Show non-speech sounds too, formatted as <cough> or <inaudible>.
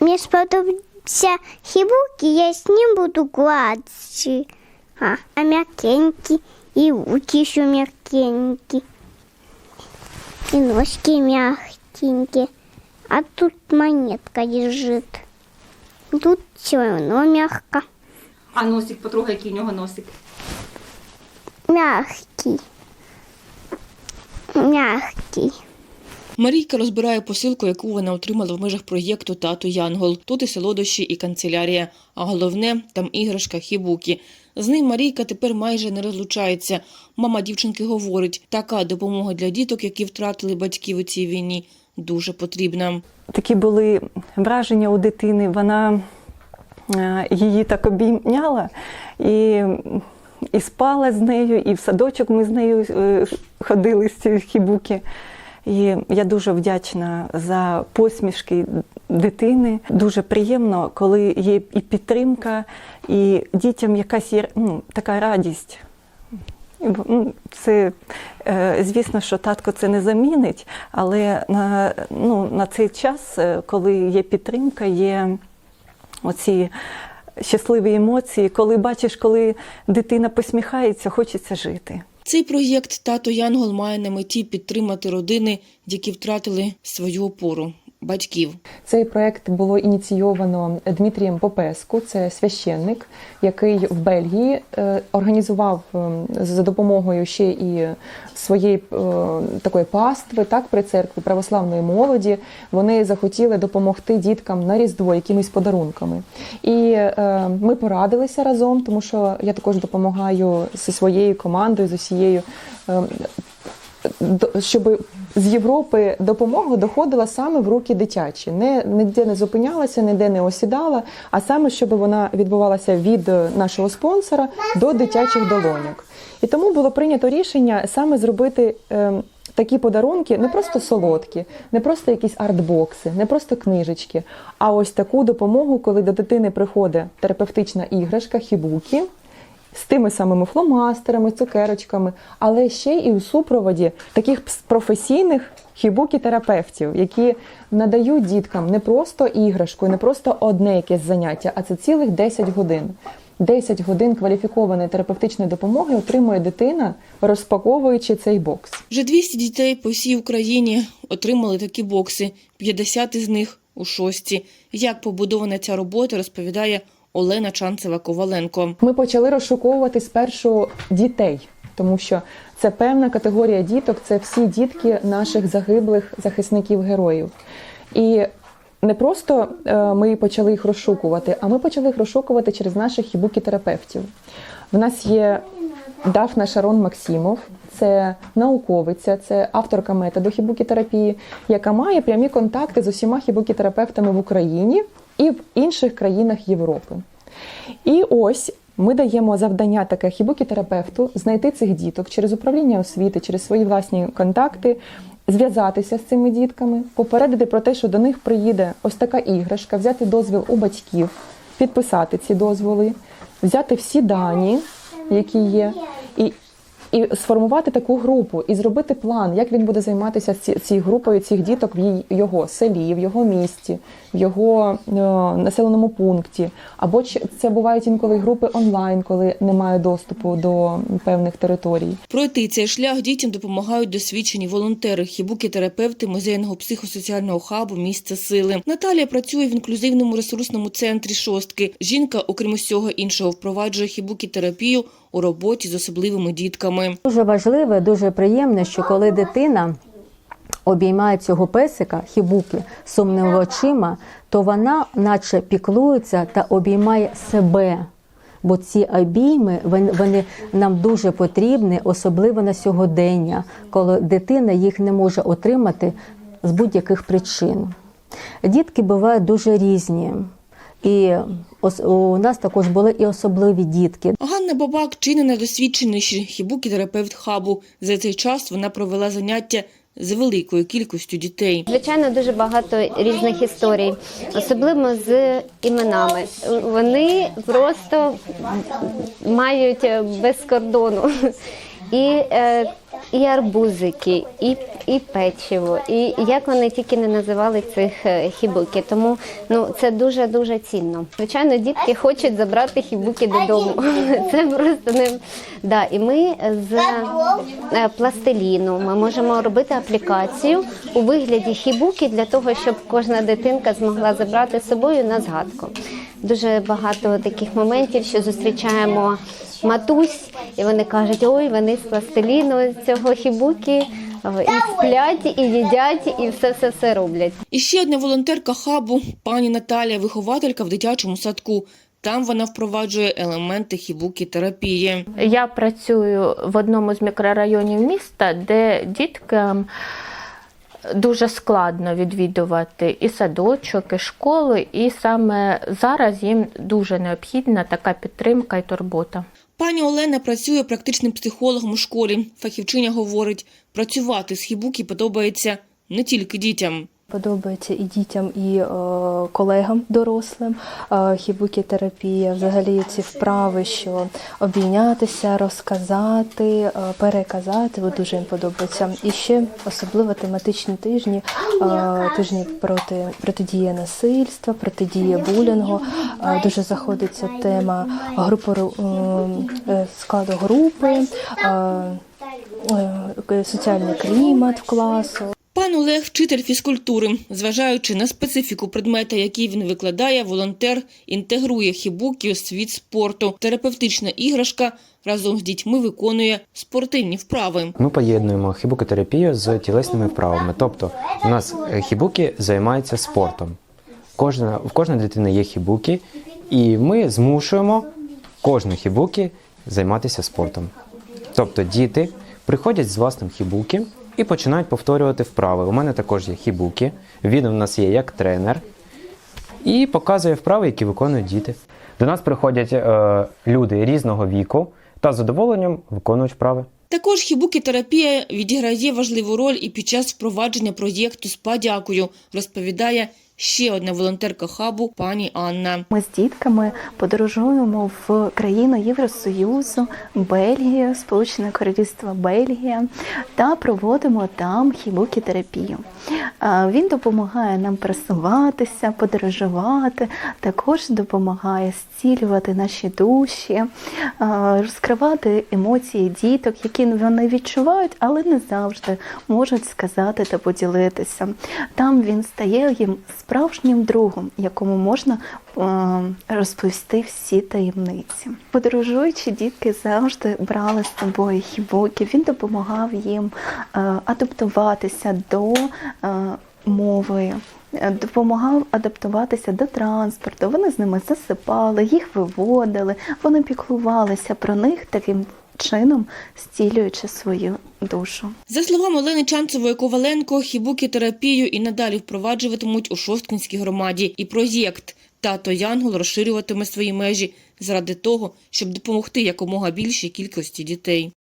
Мне сподобався хибуки, я с ним буду гладить. А, а мягкенький, и руки еще мягкенькие, и ножки мягкенькие. А тут монетка лежит. Тут все равно мягко. А носик, потрогай, який у нього носик. Мягкий. Мягкий. Марійка розбирає посилку, яку вона отримала в межах проєкту Тато Янгол. Тут і солодощі, і канцелярія. А головне там іграшка хібукі. З ним Марійка тепер майже не розлучається. Мама дівчинки говорить, така допомога для діток, які втратили батьків у цій війні, дуже потрібна. такі були враження у дитини. Вона е, її так обійняла і, і спала з нею, і в садочок ми з нею е, ходили з цієї хібуки. І я дуже вдячна за посмішки дитини. Дуже приємно, коли є і підтримка, і дітям якась є ну, така радість. Ну, Це, е, звісно, що татко це не замінить, але на, ну, на цей час, е, коли є підтримка, є оці щасливі емоції, коли бачиш, коли дитина посміхається, хочеться жити. Цей проєкт Тато Янгол має на меті підтримати родини, які втратили свою опору батьків. Цей проект було ініційовано Дмитрієм Попеску, це священник, який в Бельгії е, організував е, за допомогою ще і своєї е, такої пастви, так при церкві православної молоді. Вони захотіли допомогти діткам на різдво якимись подарунками. І е, ми порадилися разом, тому що я також допомагаю зі своєю командою, з усією. е, щоб з Європи допомога доходила саме в руки дитячі, не ніде не зупинялася, ніде не осідала, а саме щоб вона відбувалася від нашого спонсора до дитячих долоньок. І тому було прийнято рішення саме зробити. е, Такі подарунки не просто солодкі, не просто якісь артбокси, не просто книжечки, а ось таку допомогу, коли до дитини приходить терапевтична іграшка, хібуки, з тими самими фломастерами, цукерочками, але ще і у супроводі таких професійних хібукі-терапевтів, які надають діткам не просто іграшку, не просто одне якесь заняття, а це цілих 10 годин. 10 годин кваліфікованої терапевтичної допомоги отримує дитина, розпаковуючи цей бокс. Вже 200 дітей по всій Україні отримали такі бокси, 50 із них у шості. Як побудована ця робота, розповідає Олена Чанцева-Коваленко. Ми почали розшуковувати спершу дітей, тому що це певна категорія діток, це всі дітки наших загиблих захисників героїв. І не просто е, ми почали їх розшукувати, а ми почали їх розшукувати через наших хібукі-терапевтів. В нас є Дафна Шарон Максимов, це науковиця, це авторка методу хібукі-терапії, яка має прямі контакти з усіма хібукі-терапевтами в Україні і в інших країнах Європи. І ось ми даємо завдання таке хібукі-терапевту знайти цих діток через управління освіти, через свої власні контакти, зв'язатися з цими дітками, попередити про те, що до них приїде ось така іграшка, взяти дозвіл у батьків, підписати ці дозволи, взяти всі дані, які є, і, і сформувати таку групу, і зробити план, як він буде займатися цією групою цих діток в його селі, в його місті, в його е, населеному пункті. Або це бувають інколи групи онлайн, коли немає доступу до певних територій. Пройти цей шлях дітям допомагають досвідчені волонтери, хібуки-терапевти музейного психосоціального хабу «Місце сили». Наталія працює в інклюзивному ресурсному центрі «Шостки». Жінка, окрім усього іншого, впроваджує хібукі-терапію у роботі з особливими дітками. Дуже важливе, дуже приємне, що коли дитина обіймає цього песика, хібуки, сумними очима, то вона наче піклується та обіймає себе. Бо ці обійми вони, нам дуже потрібні, особливо на сьогодення, коли дитина їх не може отримати з будь-яких причин. Дітки бувають дуже різні. І ос- у нас також були і особливі дітки. Ганна Бабак чи не найдосвідченіший хібукі-терапевт хабу. За цей час вона провела заняття з великою кількістю дітей. Звичайно, дуже багато різних історій, особливо з іменами. Вони просто мають без кордону. і, е, і арбузики, і, і печиво, і як вони тільки не називали цих е, хібуки. Тому ну, це дуже-дуже цінно. Звичайно, дітки хочуть забрати хібуки додому. <laughs> Це просто не да. І ми з е, пластиліну ми можемо робити аплікацію у вигляді хібуки для того, щоб кожна дитинка змогла забрати з собою на згадку. Дуже багато таких моментів, що зустрічаємо матусь, і вони кажуть, ой, вони з пластиліну з цього хібуки і сплять, і їдять, і все все все роблять. І ще одна волонтерка хабу, пані Наталія, вихователька в дитячому садку. Там вона впроваджує елементи хібуки терапії. Я працюю в одному з мікрорайонів міста, де діткам дуже складно відвідувати і садочок, і школу, і саме зараз їм дуже необхідна така підтримка і турбота. Пані Олена працює практичним психологом у школі. Фахівчиня говорить, працювати з хібуки подобається не тільки дітям. Подобається і дітям, і е, колегам дорослим. Е, хібукі-терапія, взагалі ці вправи, що обійнятися, розказати, е, переказати, от дуже їм подобається. І ще особливо тематичні тижні, е, тижні проти протидії насильства, протидії булінгу. Е, дуже заходить ця тема групи складу групи, е, соціальний клімат в класу. Пан Олег, вчитель фізкультури, зважаючи на специфіку предмета, який він викладає, волонтер інтегрує хібукі у світ спорту. Терапевтична іграшка разом з дітьми виконує спортивні вправи. Ми поєднуємо хібукотерапію з тілесними вправами. Тобто, у нас е, хібуки займаються спортом. Кожна, в кожної дитини є хібуки, і ми змушуємо кожну хібуки займатися спортом. Тобто діти приходять з власним хібуки і починають повторювати вправи. У мене також є хібуки. Він у нас є як тренер і показує вправи, які виконують діти. До нас приходять е, люди різного віку та з задоволенням виконують вправи. Також хібукі-терапія відіграє важливу роль і під час впровадження проєкту з подякою, розповідає ще одна волонтерка хабу пані Анна. Ми з дітками подорожуємо в країну Євросоюзу, Бельгію, Сполучене Королівство Бельгія та проводимо там хібукі-терапію. Він допомагає нам пересуватися, подорожувати, також допомагає зцілювати наші душі, розкривати емоції діток, які вони відчувають, але не завжди можуть сказати та поділитися. Там він стає їм справжнім другом, якому можна е, розповісти всі таємниці. Подорожуючи, дітки завжди брали з собою хібуки. Він допомагав їм е, адаптуватися до е, мови. Допомагав адаптуватися до транспорту. Вони з ними засипали, їх виводили, вони піклувалися про них таким чином, зцілюючи свою душу. За словами Олени Чанцевої Коваленко, хібукі-терапію і надалі впроваджуватимуть у Шосткінській громаді. І проєкт «Тато Янгол» розширюватиме свої межі заради того, щоб допомогти якомога більшій кількості дітей.